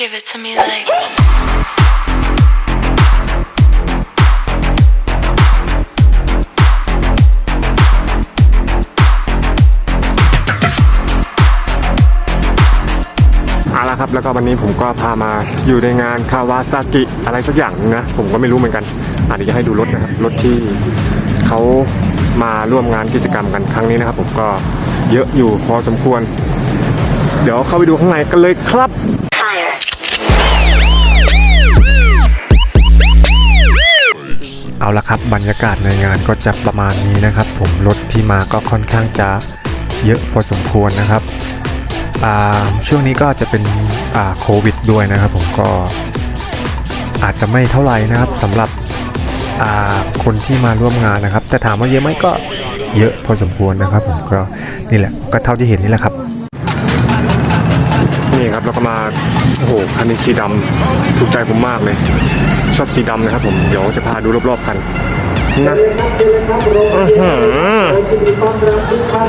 Give it to me like. เอาละครับแล้วก็วันนี้ผมก็พามาอยู่ในงานคาวาซากิอะไรสักอย่างนะ ผมก็ไม่รู้เหมือนกันอาจจะเดี๋ยวจะให้ดูรถนะครับรถที่เขามาร่วมงานกิจกรรมกันครั้งนี้นะครับ ผมก็เยอะอยู่พอสมควร เดี๋ยวเข้าไปดูข้างในกันเลยครับ เอาละครับบรรยากาศในงานก็จะประมาณนี้นะครับ ผมรถที่มาก็ค่อนข้างจะเยอะพอสมควรนะครับช่วงนี้ก็จะเป็นโควิดด้วยนะครับ ผมก็อาจจะไม่เท่าไหร่นะครับสำหรับคนที่มาร่วมงานนะครับ แต่ถามว่าเยอะไหมก็เยอะพอสมควรนะครับ ผมก็นี่แหละก็เท่าที่เห็นนี่แหละครับ ครับแล้วก็มาโอ้โหคันนี้สีดำถูกใจผมมากเลย ชอบสีดำนะครับผมเดี๋ยวจะพาดูรอบๆคันนะ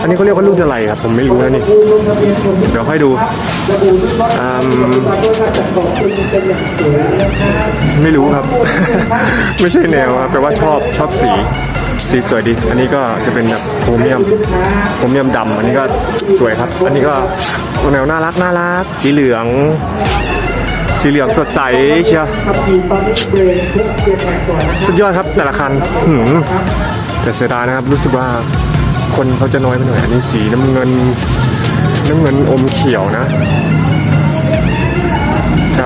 อันนี้เขาเรียกว่ารุ่นอะไรครับ ผมไม่รู้นะนี่ เดี๋ยวค่อยดู ไม่รู้ครับ ไม่ใช่แนวครับแต่ว่าชอบชอบสี สีสวยดี อันนี้ก็จะเป็นแบบโครเมียมโครเมียมดำอันนี้ก็สวยครับ อันนี้ก็แนวน่ารักน่ารัก สีเหลือง สีเหลืองสดใสเชียวสุดยอดครับแต่ละคันหืแต่เสียดายนะครับรู้สึกว่าคนเขาจะน้อยไปหน่อย อันนี้สีน้ำเงินน้ำเงินอมเขียวนะ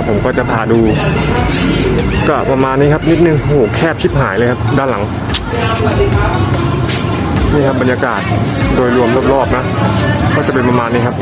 ครับผมก็จะพาดู ก็ประมาณนี้ครับนิดนึงโอ้โหแคบชิบหายเลยครับ ด้านหลัง นี่ครับบรรยากาศโดยรวมรอบๆนะ ก็จะเป็นประมาณนี้ครับ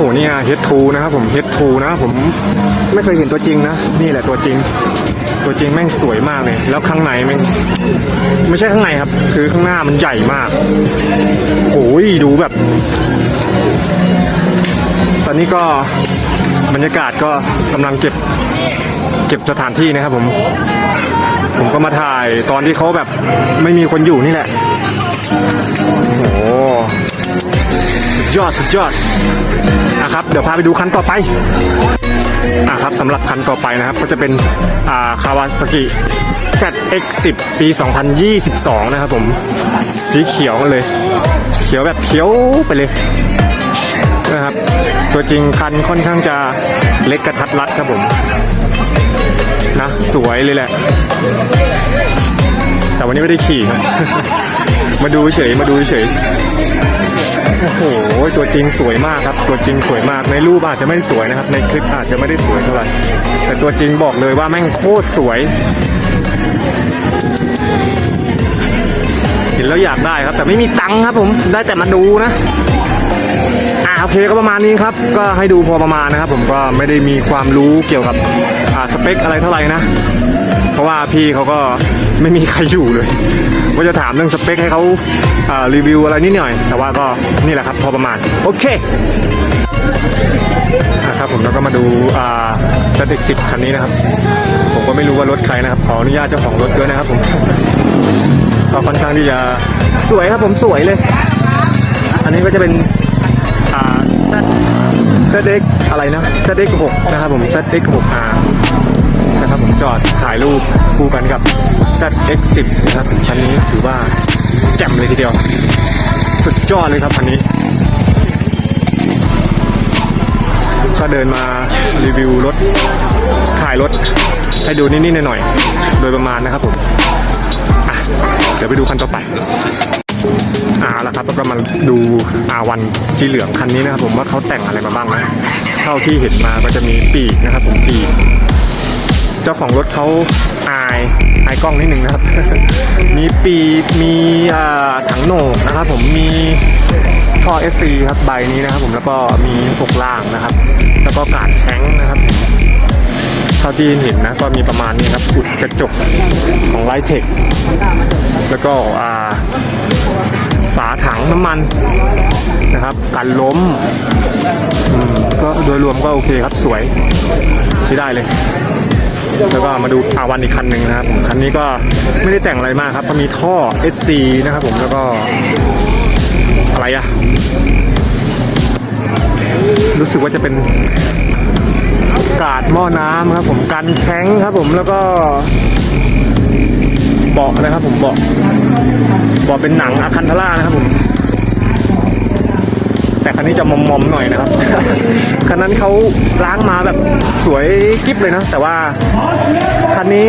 โอ้โหนี่เฮดทูนะครับผมเฮดทูนะผมไม่เคยเห็นตัวจริงนะ นี่แหละตัวจริง ตัวจริงแม่งสวยมากเลย แล้วข้างในแม่งไม่ใช่ข้างในครับ คือข้างหน้ามันใหญ่มากโอ้ยดูแบบ ตอนนี้ก็บรรยากาศก็กำลังเก็บเก็บสถานที่นะครับผม ผมก็มาถ่ายตอนที่เขาแบบไม่มีคนอยู่นี่แหละโอ้ ดยอดสุดยอดนะครับ เดี๋ยวพาไปดูคันต่อไปอะครับสำหรับคันต่อไปนะครับ ก็จะเป็นอ่าคาวาซากิ ZX10 ปี 2022 นะครับผมสีเขียวเลย เขียวแบบเขียวไปเลยนะครับ ตัวจริงคันค่อนข้างจะเล็กกระทัดรัดครับผมนะสวยเลยแหละ แต่วันนี้ไม่ได้ขี่ครับ มาดูเฉยมาดูเฉย โอ้โหตัวจริงสวยมากครับ ตัวจริงสวยมากในรูปอาจจะไม่ได้สวยนะครับ ในคลิปอาจจะไม่ได้สวยเท่าไหร่แต่ตัวจริงบอกเลยว่าแม่งโคตรสวยเห็นแล้วอยากได้ครับ แต่ไม่มีตังค์ครับ ผมได้แต่มาดูนะอ่าโอเคก็ประมาณนี้ครับ ก็ให้ดูพอประมาณนะครับ ผมก็ไม่ได้มีความรู้เกี่ยวกับอ่าสเปคอะไรเท่าไหร่นะ ราะว่าพี่เขาก็ไม่มีใครอยู่เลยว่าจะถามเรื่องสเปคให้เขาารีวิวอะไรนิดหน่อย แต่ว่าก็นี่แหละครับพอประมาณ โอเคนะครับผมแล้วก็มาดูอ่าสเด็กสิบคันนี้นะครับ ผมก็ไม่รู้ว่ารถใครนะครับ ขออนุญาตเจ้าของรถด้วยนะครับผมก็ค่อนข้างที่จะสวยครับผมสวยเลย อันนี้ก็จะเป็นอ่า ZX อะไรนะ ZX 6นะครับผม ZX 6 R นะครับผมจอด ถ่ายรูปคู่กันกับ ZX 10 นะครับคันนี้ถือว่าแจ่มเลยทีเดียว สุดยอดเลยครับคันนี้ ก็เดินมารีวิวรถขายรถ ให้ดูนิดๆหน่อยๆ โดยประมาณนะครับผมอะเดี๋ยวไปดูคันต่อไปอาแล้วครับก็มาดูอาวันสีเหลืองคันนี้นะครับผมว่าเขาแต่งอะไรมาบ้างนะเท่าที่เห็นมาก็จะมีปีกนะครับผมปีก เจ้าของรถเขาอายอายกล้องนิดหนึ่งนะครับ มีปีมีอ่าถังโหนกนะครับ ผมมีท่อเอซีครับใบนี้นะครับ ผมแล้วก็มีปกล่างนะครับ แล้วก็กาดแข้งนะครับเท่าที่เห็นนะก็มีประมาณนี้ครับอุดกระจกของไลเทคแล้วก็อ่าฝาถังน้ำมันนะครับกันล้มอืมก็โดยรวมก็โอเคครับสวยใช้ได้เลย แล้วก็มาดูอาวันอีกคันหนึ่งนะครับผมคันนี้ก็ไม่ได้แต่งอะไรมากครับก็มีท่อ SC นะครับผมแล้วก็อะไรอะรู้สึกว่าจะเป็นกาดหม้อน้ำครับ ผมกันแข้งครับ ผมแล้วก็เบาะนะครับ ผมเบาะบอกเป็นหนังอาคันทล่านะครับผม คันนี้จะมอมๆหน่อยนะครับ คันนั้นเขาล้างมาแบบสวยกิ๊บเลยนะแต่ว่าคันนี้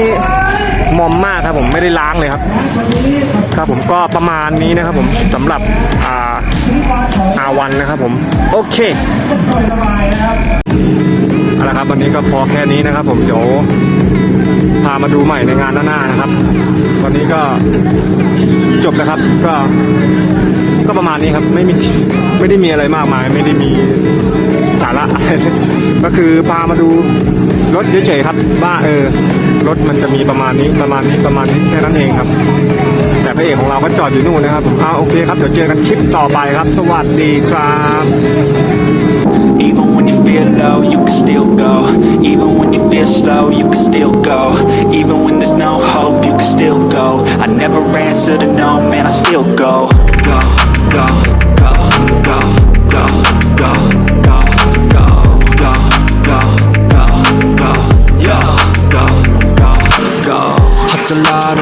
มอมมากครับผมไม่ได้ล้างเลยครับ ครับผมก็ประมาณนี้นะครับผมสำหรับอ่าอาวันนะครับผม โอเคเอาละครับวันนี้ก็พอแค่นี้นะครับ ผมเดี๋ยวพามาดูใหม่ในงานหน้าๆนะครับ วันนี้ก็จบนะครับก็ ก็ประมาณนี้ครับไม่มีไม่ได้มีอะไรมากมาย ไม่ได้มีสาระ ก็คือพามาดูรถเฉยๆครับว่าเออรถมันจะมีประมาณนี้ประมาณนี้ประมาณนี้แค่นั้นเองครับ แต่พระเอกของเราก็จอดอยู่นู่นนะครับผมเอาโอเคครับเดี๋ยวเจอกันคลิปต่อไปครับ สวัสดีครับ Even when you feel low, you can still go. Even when you feel slow, you can still go. Even when there's no hope, you can still go. I never answer to no, man, I still go,